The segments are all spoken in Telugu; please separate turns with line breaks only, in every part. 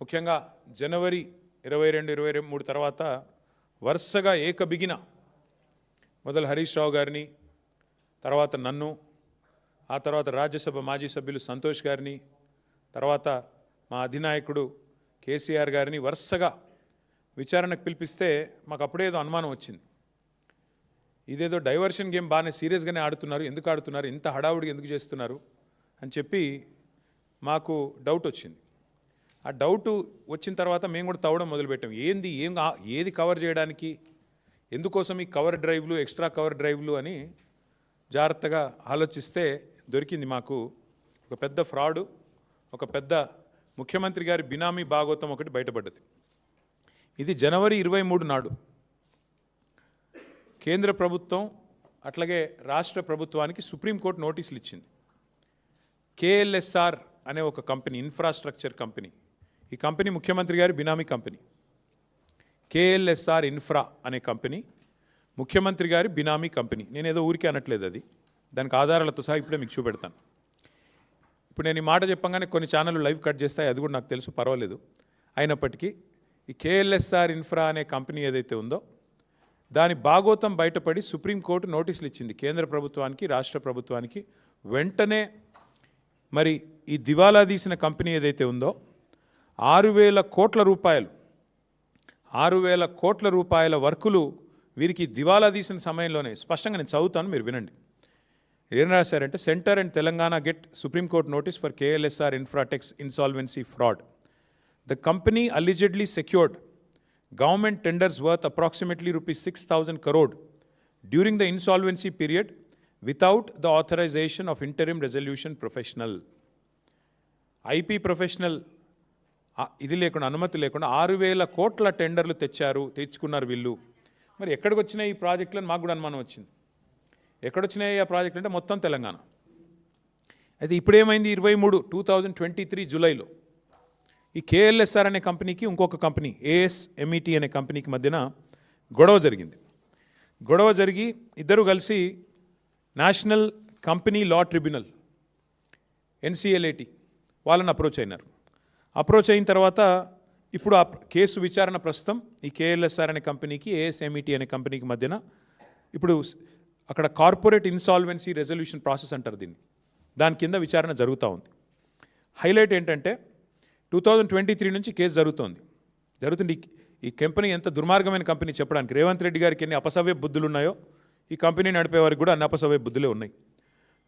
ముఖ్యంగా జనవరి ఇరవై రెండు ఇరవై మూడు తర్వాత వరుసగా ఏకబిగిన మొదలు హరీష్ రావు గారిని తర్వాత నన్ను ఆ తర్వాత రాజ్యసభ మాజీ సభ్యులు సంతోష్ గారిని తర్వాత మా అధినాయకుడు కేసీఆర్ గారిని వరుసగా విచారణకు పిలిపిస్తే మాకు అప్పుడేదో అనుమానం వచ్చింది. ఇదేదో డైవర్షన్ గేమ్ బాగానే సీరియస్గానే ఆడుతున్నారు ఎందుకు ఆడుతున్నారు ఇంత హడావుడిగా ఎందుకు చేస్తున్నారు అని చెప్పి మాకు డౌట్ వచ్చింది. ఆ డౌట్ వచ్చిన తర్వాత మేము కూడా తవ్వడం మొదలుపెట్టాం. ఏంది? ఏం ఏది కవర్ చేయడానికి? ఎందుకోసం ఈ కవర్ డ్రైవ్లు ఎక్స్ట్రా కవర్ డ్రైవ్లు అని జాగ్రత్తగా ఆలోచిస్తే దొరికింది మాకు ఒక పెద్ద ఫ్రాడు ఒక పెద్ద ముఖ్యమంత్రి గారి బినామీ భాగోతం ఒకటి బయటపడ్డది. ఇది జనవరి ఇరవై మూడు నాడు. కేంద్ర ప్రభుత్వం అట్లాగే రాష్ట్ర ప్రభుత్వానికి సుప్రీంకోర్టు నోటీసులు ఇచ్చింది. కేఎల్ఎస్ఆర్ అనే ఒక కంపెనీ ఇన్ఫ్రాస్ట్రక్చర్ కంపెనీ. ఈ కంపెనీ ముఖ్యమంత్రి గారి బినామీ కంపెనీ. కేఎల్ఎస్ఆర్ ఇన్ఫ్రా అనే కంపెనీ ముఖ్యమంత్రి గారి బినామీ కంపెనీ. నేను ఏదో ఊరికే అనట్లేదు అది. దానికి ఆధారాలతో సహా ఇప్పుడే మీకు చూపెడతాను. ఇప్పుడు నేను ఈ మాట చెప్పంగానే కొన్ని ఛానళ్ళు లైవ్ కట్ చేస్తాయి అది కూడా నాకు తెలుసు పర్వాలేదు. అయినప్పటికీ ఈ కేఎల్ఎస్ఆర్ ఇన్ఫ్రా అనే కంపెనీ ఏదైతే ఉందో దాని భాగోతం బయటపడి సుప్రీంకోర్టు నోటీసులు ఇచ్చింది కేంద్ర ప్రభుత్వానికి రాష్ట్ర ప్రభుత్వానికి. వెంటనే మరి ఈ దివాలా తీసిన కంపెనీ ఏదైతే ఉందో ఆరు వేల కోట్ల రూపాయలు. ఆరు వేల కోట్ల రూపాయల వర్కులు వీరికి దివాలా తీసిన సమయంలోనే. స్పష్టంగా నేను చదువుతాను మీరు వినండి. ఏం రాశారంటే centre and Telangana get Supreme Court notice for KLSR Infratech's insolvency fraud. The company allegedly secured government tenders worth approximately rupees six thousand crore during the insolvency period without the authorisation of interim resolution professional. IP professional ఇది లేకుండా అనుమతి లేకుండా ఆరు వేల కోట్ల టెండర్లు తెచ్చారు తెచ్చుకున్నారు వీళ్ళు. మరి ఎక్కడికి వచ్చినాయి ఈ ప్రాజెక్టులను మాకు కూడా అనుమానం వచ్చింది. ఎక్కడొచ్చినాయి ఆ ప్రాజెక్టులు అంటే మొత్తం తెలంగాణ. అయితే ఇప్పుడేమైంది ఇరవై మూడు టూ థౌజండ్ ట్వంటీ త్రీ జూలైలో. ఈ కేఎల్ఎస్ఆర్ అనే కంపెనీకి ఇంకొక కంపెనీ ఏఎస్ ఎంఈటీ అనే కంపెనీకి మధ్యన గొడవ జరిగింది. గొడవ జరిగి ఇద్దరు కలిసి national company law tribunal NCLAT వాళ్ళని అప్రోచ్ అయినారు. అప్రోచ్ అయిన తర్వాత ఇప్పుడు ఆ కేసు విచారణ ప్రస్తుతం ఈ కేఎల్ఎస్ఆర్ అనే కంపెనీకి ఏఎస్ఎంఈటీ అనే కంపెనీకి మధ్యన ఇప్పుడు అక్కడ కార్పొరేట్ ఇన్సాల్వెన్సీ రెజల్యూషన్ ప్రాసెస్ అంటారు దీన్ని. దాని కింద విచారణ జరుగుతూ ఉంది. హైలైట్ ఏంటంటే టూ థౌజండ్ ట్వంటీ త్రీ నుంచి కేసు జరుగుతోంది. జరుగుతుంది ఈ- కంపెనీ ఎంత దుర్మార్గమైన కంపెనీ చెప్పడానికి. రేవంత్ రెడ్డి గారికి ఎన్ని అపసవ్య బుద్ధులు ఉన్నాయో ఈ కంపెనీ నడిపే వారికి కూడా అన్ని అపసవ్య బుద్ధులే ఉన్నాయి.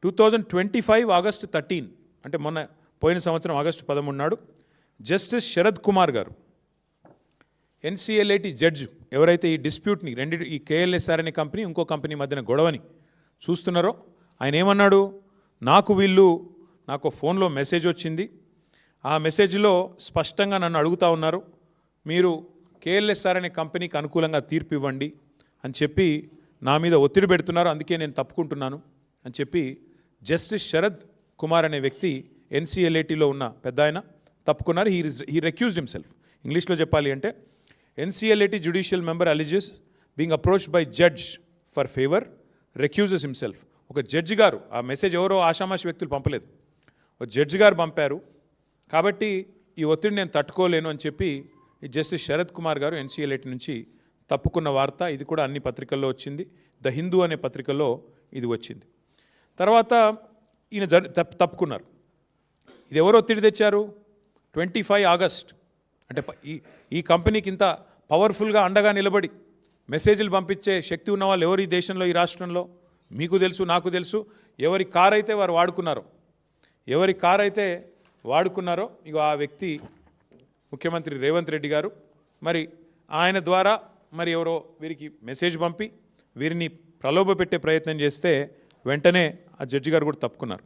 Two thousand twenty five August thirteen అంటే మొన్న పోయిన సంవత్సరం ఆగస్టు పదమూడు నాడు జస్టిస్ శరద్ కుమార్ గారు ఎన్సీఎల్ఐటి జడ్జ్ ఎవరైతే ఈ డిస్ప్యూట్ని రెండు ఈ కేఎల్ఎస్ఆర్ అనే కంపెనీ ఇంకో కంపెనీ మధ్యన గొడవని చూస్తున్నారో ఆయన ఏమన్నాడు? నాకు వీళ్ళు నాకు ఫోన్లో మెసేజ్ వచ్చింది. ఆ మెసేజ్లో స్పష్టంగా నన్ను అడుగుతా ఉన్నారు మీరు కేఎల్ఎస్ఆర్ అనే కంపెనీకి అనుకూలంగా తీర్పు ఇవ్వండి అని చెప్పి నా మీద ఒత్తిడి పెడుతున్నారు అందుకే నేను తప్పుకుంటున్నాను అని చెప్పి జస్టిస్ శరద్ కుమార్ అనే వ్యక్తి ఎన్సీఎల్ఏటీలో ఉన్న పెద్ద ఆయన తప్పుకున్నారు. హీ హీ రెక్యూజ్డ్ హిమ్సెల్ఫ్ ఇంగ్లీష్లో చెప్పాలి అంటే NCLAT judicial member alleges being approach by judge for favour recuses himself ఒక జడ్జి గారు ఆ మెసేజ్ ఎవరో ఆషామాషి వ్యక్తులు పంపలేదు. ఒక జడ్జి గారు పంపారు. కాబట్టి ఈ ఒత్తిడి నేను తట్టుకోలేను అని చెప్పి ఈ జస్టిస్ శరత్ కుమార్ గారు ఎన్సీఎల్ఏటి నుంచి తప్పుకున్న వార్త ఇది కూడా అన్ని పత్రికల్లో వచ్చింది. ద హిందూ అనే పత్రికలో ఇది వచ్చింది. తర్వాత ఈయన జ తప్పు తప్పుకున్నారు. ఇది ఎవరు ఒత్తిడి తెచ్చారు? Twenty five August. అంటే ఈ ఈ కంపెనీకి ఇంత పవర్ఫుల్గా అండగా నిలబడి మెసేజ్లు పంపించే శక్తి ఉన్న వాళ్ళు ఎవరు ఈ దేశంలో ఈ రాష్ట్రంలో? మీకు తెలుసు నాకు తెలుసు. ఎవరి కార్ అయితే వారు వాడుకున్నారో ఎవరి కార్ అయితే వాడుకున్నారో ఇక ఆ వ్యక్తి ముఖ్యమంత్రి రేవంత్ రెడ్డి గారు మరి ఆయన ద్వారా మరి ఎవరో వీరికి మెసేజ్ పంపి వీరిని ప్రలోభ పెట్టే ప్రయత్నం చేస్తే వెంటనే ఆ జడ్జి గారు కూడా తప్పుకున్నారు.